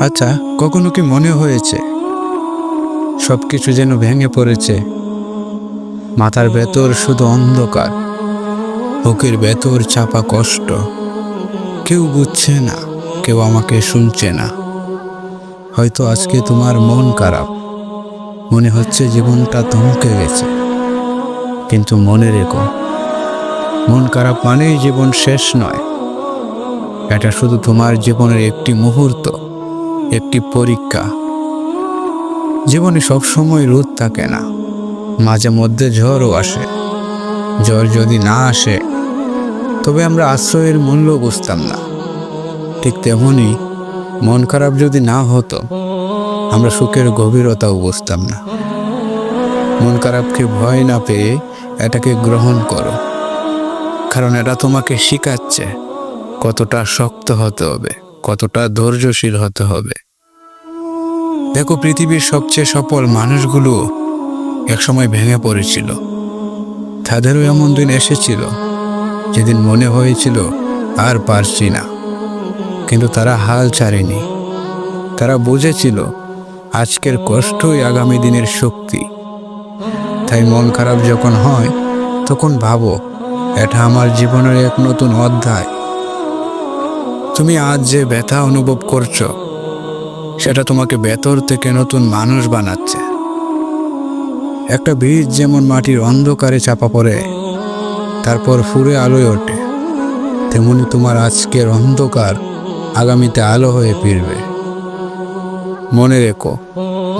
আচ্ছা কখনো কি মনে হয়েছে? সব কিছু যেন ভেঙে পড়েছে। মাথার ভেতর শুধু অন্ধকার। বুকের ভেতর চাপা কষ্ট। কেউ বুঝছে না, কেউ আমাকে শুনছে না। হয়তো আজকে তোমার মন খারাপ। মনে হচ্ছে জীবনটা ধমকে গেছে। কিন্তু মনে রেখো, মন খারাপ মানেই জীবন শেষ নয়। এটা শুধু তোমার জীবনের একটি মুহূর্ত। একটি পরীক্ষা। জীবনে সবসময় রোদ থাকে না। মাঝে মধ্যে ঝড়ও আসে। ঝড় যদি না আসে, তবে আমরা আশ্রয়ের মূল্য বুঝতাম না। ঠিক তেমনই মন খারাপ যদি না হতো, আমরা সুখের গভীরতাও বুঝতাম না। মন খারাপকে ভয় না পেয়ে এটাকে গ্রহণ করো। কারণ এটা তোমাকে শিখাচ্ছে কতটা শক্ত হতে হবে। কতটা ধৈর্যশীল হতে হবে। দেখো, পৃথিবীর সবচেয়ে সফল মানুষগুলো একসময় ভেঙে পড়েছিল। তাদেরও এমন দিন এসেছিল যেদিন মনে হয়েছিল আর পারছি না। কিন্তু তারা হাল ছাড়েনি। তারা বুঝেছিল আজকের কষ্টই আগামী দিনের শক্তি। তাই মন খারাপ যখন হয়, তখন ভাবো, এটা আমার জীবনের এক নতুন অধ্যায়। তুমি আজ যে ব্যথা অনুভব করছ, সেটা তোমাকে ভেতর থেকে নতুন মানুষ বানাচ্ছে। একটা বীজ যেমন মাটির অন্ধকারে চাপা পড়ে, তারপর ফুরে আলোয় ওঠে, তেমনি তোমার আজকের অন্ধকার আগামীতে আলো হয়ে ফিরবে। মনে রেখো,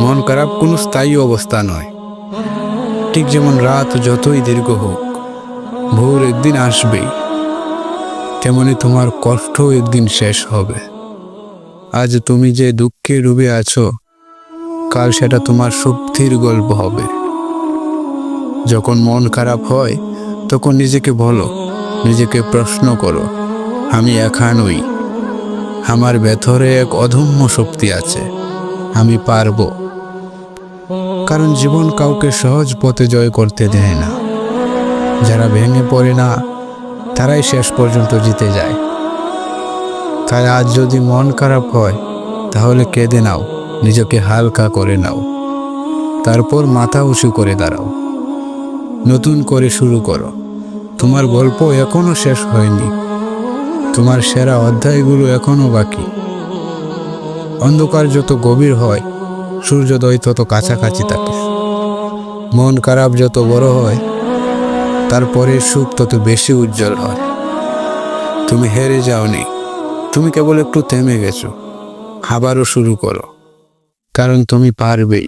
মন খারাপ কোনো স্থায়ী অবস্থা নয়। ঠিক যেমন রাত যতই দীর্ঘ হোক, ভোর একদিন আসবেই। তেমনি তোমার কষ্টও একদিন শেষ হবে। আজ তুমি যে দুঃখে ডুবে আছো, কাল সেটা তোমার শক্তির গল্প হবে। যখন মন খারাপ হয়, তখন নিজেকে বলো, নিজেকে প্রশ্ন করো, আমি একা নই। আমার ভেতরে এক অধম্য শক্তি আছে, আমি পারব। কারণ জীবন কাউকে সহজ পথে জয় করতে দেয় না। যারা ভেঙে পড়ে না তারাই শেষ পর্যন্ত জিতে যায়। তাই আজ যদি মন খারাপ হয়, তাহলে কেঁদে নাও, নিজেকে হালকা করে নাও। তারপর মাথা উঁচু করে দাঁড়াও। নতুন করে শুরু করো। তোমার গল্প এখনও শেষ হয়নি। তোমার সেরা অধ্যায়গুলো এখনও বাকি। অন্ধকার যত গভীর হয়, সূর্যোদয় তত কাছাকাছি থাকে। মন খারাপ যত বড় হয় তারপরে সুখ তত বেশি উজ্জ্বল হয়। তুমি হেরে যাওনি। তুমি কেবল একটু থেমে গেছো। আবারও শুরু করো। কারণ তুমি পারবেই।